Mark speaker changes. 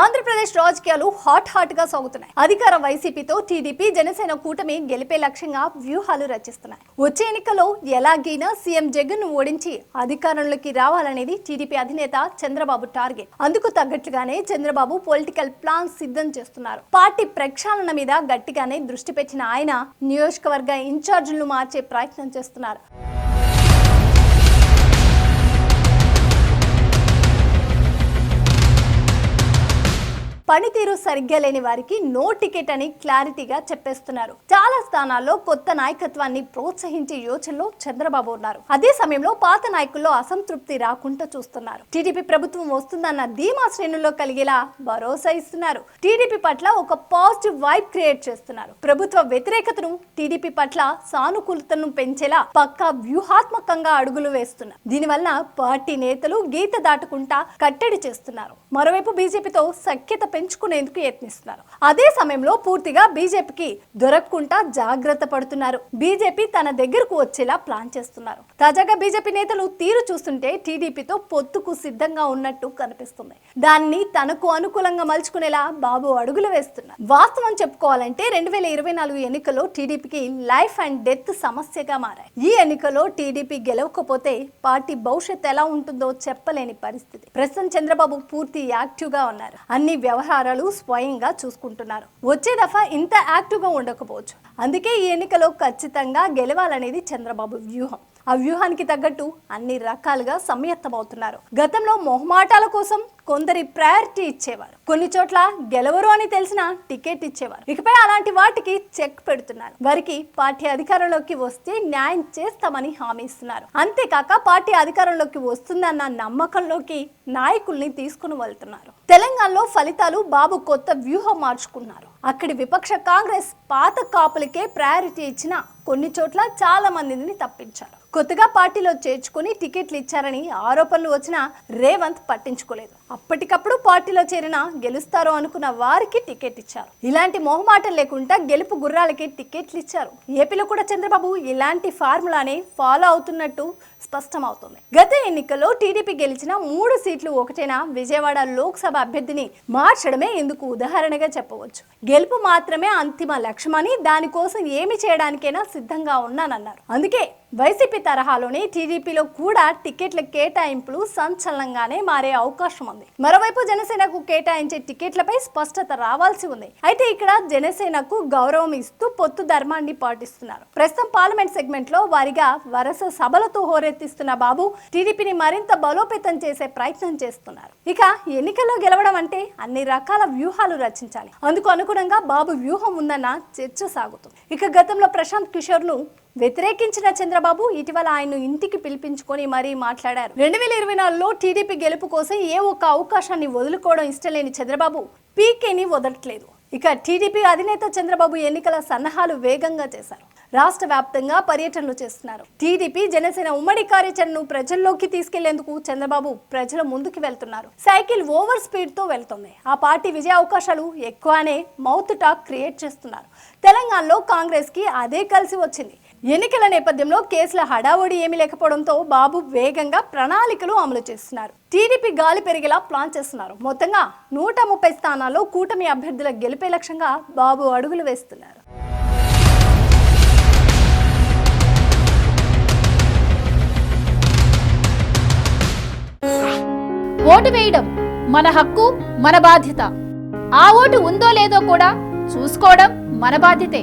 Speaker 1: ఆంధ్రప్రదేశ్ రాజకీయాలు హాట్ హాట్గా సాగుతున్నాయి. అధికార వైసీపీతో టీడీపీ జనసేన కూటమి గెలిపే లక్ష్యంగా వ్యూహాలు రచిస్తున్నాయి. వచ్చే ఎన్నికల్లో ఎలాగైనా సీఎం జగన్ను ఓడించి అధికారంలోకి రావాలనేది టీడీపీ అధినేత చంద్రబాబు టార్గెట్. అందుకు తగ్గట్లుగానే చంద్రబాబు పొలిటికల్ ప్లాన్ సిద్ధం చేస్తున్నారు. పార్టీ ప్రక్షాళన మీద గట్టిగానే దృష్టి పెట్టిన ఆయన నియోజకవర్గ ఇన్ఛార్జీలను మార్చే ప్రయత్నం చేస్తున్నారు. పనితీరు సరిగ్గా లేని వారికి నో టికెట్ అని క్లారిటీగా చెప్పేస్తున్నారు. చాలా స్థానాల్లో కొత్త నాయకత్వాన్ని ప్రోత్సహించే యోచనలో చంద్రబాబు ఉన్నారు. అదే సమయంలో పాత నాయకుల్లో అసంతృప్తి రాకుండా చూస్తున్నారు. టీడీపీ ప్రభుత్వం వస్తుందన్న ధీమా శ్రేణుల్లో కలిగేలా భరోసా ఇస్తున్నారు. టీడీపీ పట్ల ఒక పాజిటివ్ వైబ్ క్రియేట్ చేస్తున్నారు. ప్రభుత్వ వ్యతిరేకతను టీడీపీ పట్ల సానుకూలతను పెంచేలా పక్కా వ్యూహాత్మకంగా అడుగులు వేస్తున్నారు. దీనివల్ల పార్టీ నేతలు గీత దాటుకుంటా కట్టడి చేస్తున్నారు. మరోవైపు బీజేపీతో సఖ్యత పెంచుకునేందుకు యత్నిస్తున్నారు. అదే సమయంలో పూర్తిగా బీజేపీకి దొరకకుండా జాగ్రత్త పడుతున్నారు. బీజేపీ తన దగ్గరకు వచ్చేలా ప్లాన్ చేస్తున్నారు. తాజాగా బీజేపీ నేతలు తీరు చూస్తుంటే టీడీపీతో పొత్తుకు సిద్ధంగా ఉన్నట్టు కనిపిస్తుంది. దాన్ని తనకు అనుకూలంగా మలుచుకునేలా బాబు అడుగులు వేస్తున్నారు. వాస్తవం చెప్పుకోవాలంటే రెండు వేల ఇరవై నాలుగు ఎన్నికల్లో టీడీపీకి లైఫ్ అండ్ డెత్ సమస్యగా మారాయి. ఈ ఎన్నికలో టీడీపీ గెలవకపోతే పార్టీ భవిష్యత్ ఎలా ఉంటుందో చెప్పలేని పరిస్థితి. ప్రస్తుతం చంద్రబాబు పూర్తి యాక్టివ్గా ఉన్నారు. అన్ని వ్యవహారాలు స్వయంగా చూసుకుంటున్నారు. వచ్చే దఫా ఇంత యాక్టివ్గా ఉండకపోవచ్చు. అందుకే ఈ ఎన్నికలో ఖచ్చితంగా గెలవాలనేది చంద్రబాబు వ్యూహం. ఆ వ్యూహానికి తగ్గట్టు అన్ని రకాలుగా సమ్యత్తమవుతున్నారు. గతంలో మొహమాటాల కోసం కొందరి ప్రయారిటీ ఇచ్చేవారు. కొన్ని చోట్ల గెలవరు అని తెలిసిన టికెట్ ఇచ్చేవారు. ఇకపై అలాంటి వాటికి చెక్ పెడుతున్నారు. వారికి పార్టీ అధికారంలోకి వస్తే న్యాయం చేస్తామని హామీ ఇస్తున్నారు. అంతేకాక పార్టీ అధికారంలోకి వస్తుందన్న నమ్మకంలోకి నాయకుల్ని తీసుకుని వెళ్తున్నారు. తెలంగాణలో ఫలితాలు బాబు కొత్త వ్యూహం మార్చుకున్నారు. అక్కడి విపక్ష కాంగ్రెస్ పాత కాపులకే ప్రయారిటీ ఇచ్చిన కొన్ని చోట్ల చాలా మందిని తప్పించారు. కొత్తగా పార్టీలో చేర్చుకుని టికెట్లు ఇచ్చారని ఆరోపణలు వచ్చినా రేవంత్ పట్టించుకోలేదు. అప్పటికప్పుడు పార్టీలో చేరిన గెలుస్తారో అనుకున్న వారికి టికెట్ ఇచ్చారు. ఇలాంటి మొహమాటం లేకుండా గెలుపు గుర్రాలకి టికెట్లు ఇచ్చారు. ఏపీలో కూడా చంద్రబాబు ఇలాంటి ఫార్ములానే ఫాలో అవుతున్నట్టు స్పష్టమవుతుంది. గత ఎన్నికల్లో టీడీపీ గెలిచిన మూడు సీట్లు ఒకటేనా విజయవాడ లోక్సభ అభ్యర్థిని మార్చడమే ఇందుకు ఉదాహరణగా చెప్పవచ్చు. గెలుపు మాత్రమే అంతిమ లక్ష్యమని దానికోసం ఏమి చేయడానికైనా సిద్ధంగా ఉన్నానన్నారు. అందుకే వైసీపీ తరహాలోనే టీడీపీలో కూడా టికెట్ల కేటాయింపులు సంచలనంగానే మారే అవకాశం ఉంది. మరోవైపు జనసేనకు కేటాయించే టికెట్లపై స్పష్టత రావాల్సి ఉంది. అయితే ఇక్కడ జనసేనకు గౌరవం ఇస్తూ పొత్తు ధర్మాన్ని పాటిస్తున్నారు. ప్రస్తుతం పార్లమెంట్ సెగ్మెంట్లో వారిగా వరుస సభలతో హోరెత్తిస్తున్న బాబు టీడీపీని మరింత బలోపేతం చేసే ప్రయత్నం చేస్తున్నారు. ఇక ఎన్నికల్లో గెలవడం అంటే అన్ని రకాల వ్యూహాలు రచించాలి. అందుకు అనుగుణంగా బాబు వ్యూహం ఉందన్న చర్చ సాగుతుంది. ఇక గతంలో ప్రశాంత్ కిషోర్ను వ్యతిరేకించిన చంద్రబాబు ఇటీవల ఆయన ఇంటికి పిలిపించుకొని మరీ మాట్లాడారు. రెండు వేల ఇరవై నాలుగులో టీడీపీ గెలుపు కోసం ఏ ఒక్క అవకాశాన్ని వదులుకోవడం ఇష్టం లేని చంద్రబాబు పీకేని వదలట్లేదు. ఇక టీడీపీ అధినేత చంద్రబాబు ఎన్నికల సన్నాహాలు వేగంగా చేశారు. రాష్ట్ర వ్యాప్తంగా పర్యటనలు చేస్తున్నారు. టీడీపీ జనసేన ఉమ్మడి కార్యాచరణను ప్రజల్లోకి తీసుకెళ్ళేందుకు చంద్రబాబు ప్రజల ముందుకు వెళ్తున్నారు. సైకిల్ ఓవర్ స్పీడ్తో వెళ్తుంది. ఆ పార్టీ విజయ అవకాశాలు ఎక్కువనే మౌత్ టాక్ క్రియేట్ చేస్తున్నారు. తెలంగాణలో కాంగ్రెస్కి అదే కలిసి వచ్చింది. ఎన్నికల నేపథ్యంలో కేసుల హడావుడి ఏమీ లేకపోవడంతో బాబు వేగంగా ప్రణాళికలు అమలు చేస్తున్నారు. టీడీపీ గాలి పెరిగేలా ప్లాన్ చేస్తున్నారు. మొత్తంగా నూట ముప్పై స్థానాల్లో కూటమి అభ్యర్థుల గెలిపే లక్ష్యంగా బాబు అడుగులు వేస్తున్నారు.
Speaker 2: ఓటు వేయడం మన హక్కు మన బాధ్యత. ఆ ఓటు ఉందో లేదో కూడా చూసుకోవడం మన బాధ్యతే.